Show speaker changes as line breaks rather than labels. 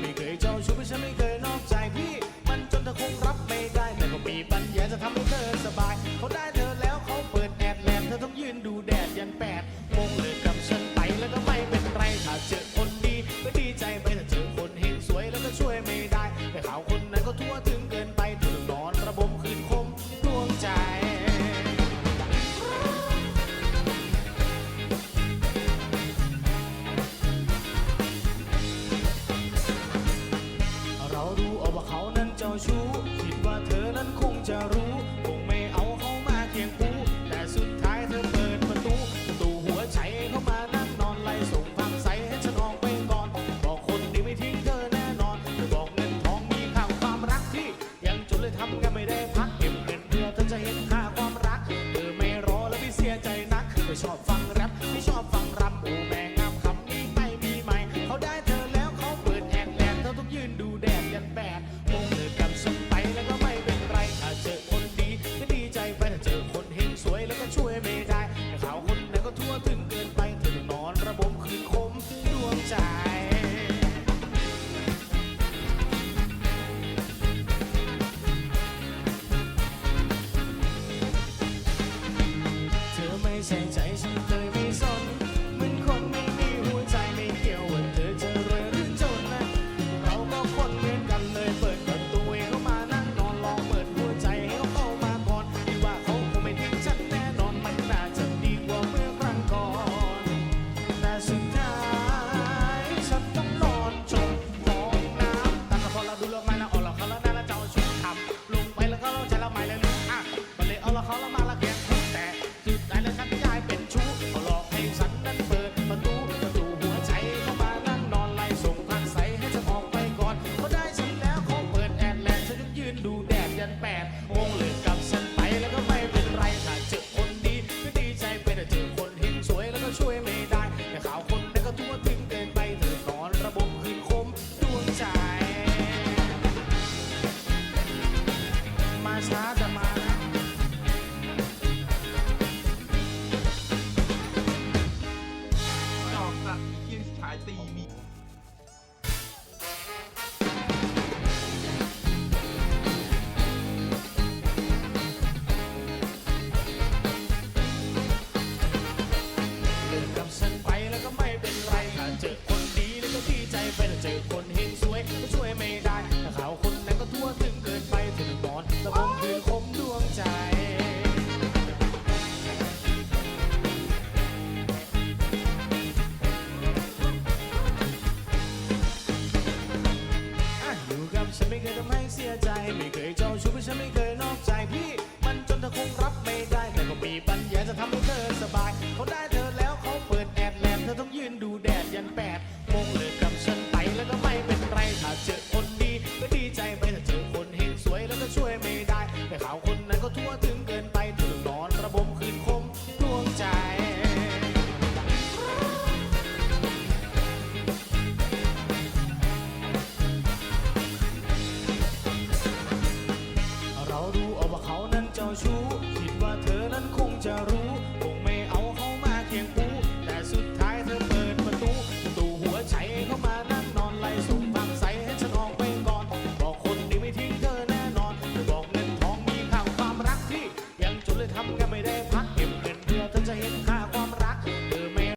ไม่เคยเจ้าชู้ฉันไม่เคยนอกใจพี่ มันจนเธอคงรับไม่ได้ แต่ก็มีปัญญาจะทำให้เธอสบาย เขาได้เธอแล้วเขาเปิดแอดแลนเธอต้องยืนดูแดดยันแปดโมงเลยกับฉันไปแล้วก็ไม่เป็นไรถ้าเจอคนดีก็ดีใจไปถ้าเจอคนเห็นสวยแล้วก็ช่วยไม่ได้ แต่ขาวคนนั้นก็ทั่วถึง จะรู้คงไม่เอาเขามาเคียงคู่แต่สุดท้ายเธอเปิดประตูตูหัวใจเข้ามานั่งนอนไล่ส่งความใสให้ฉันออไปก่อนบอกคนนี้ไม่ทิ้งเธอแน่นอนบอกเงินทองมีค่าความรักที่ยังจนเลยทำกันไม่ได้พักเก็บเงินเพื่อเธอจะเห็นค่าความรักเธอไม่รอและไม่เสียใจนักเธอชอบฟัง look at you.